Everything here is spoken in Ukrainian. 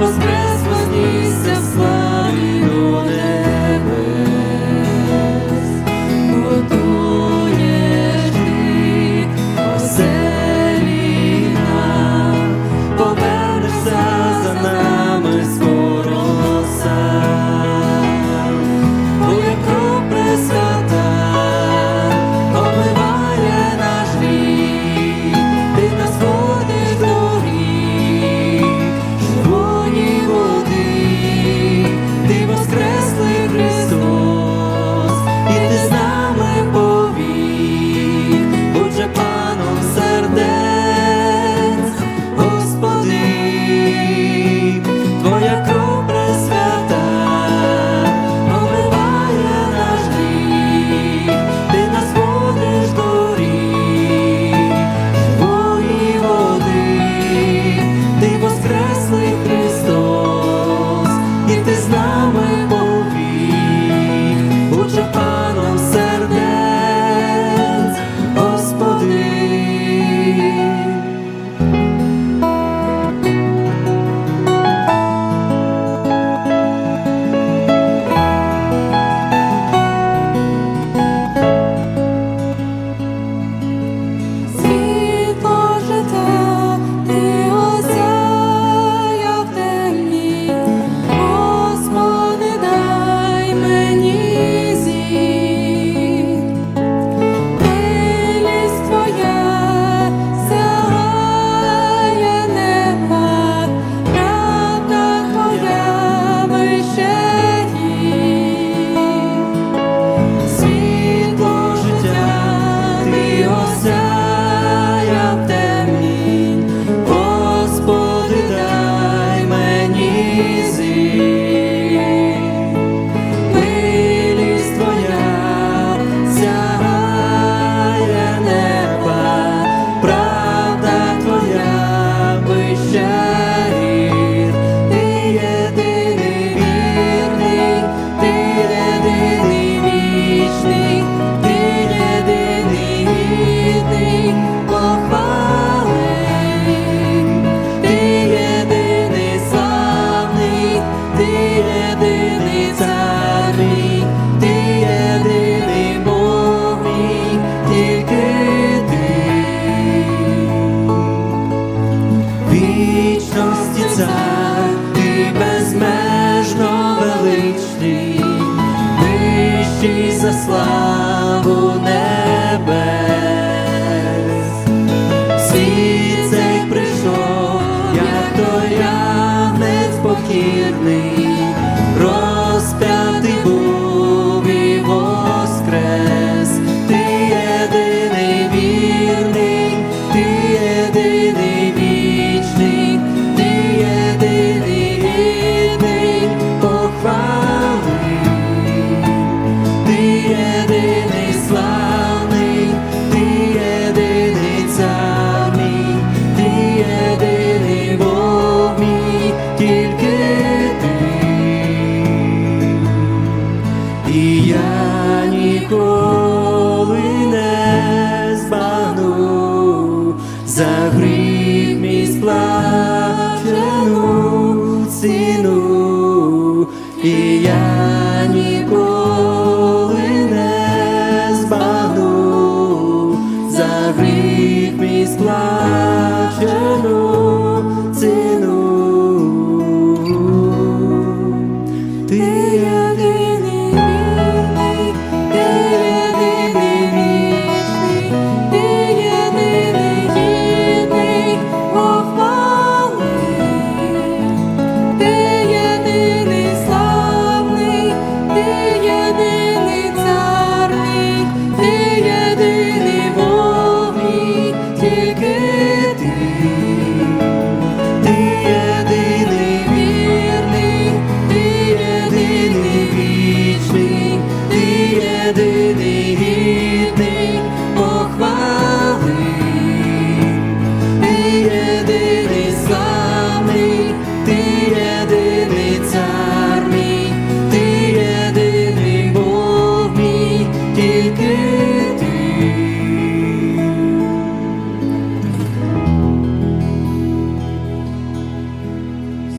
nos mesmos nisso. славу небес, Світ цей прийшов, як той ягнець покірний. я ніколи. єдиний гідний.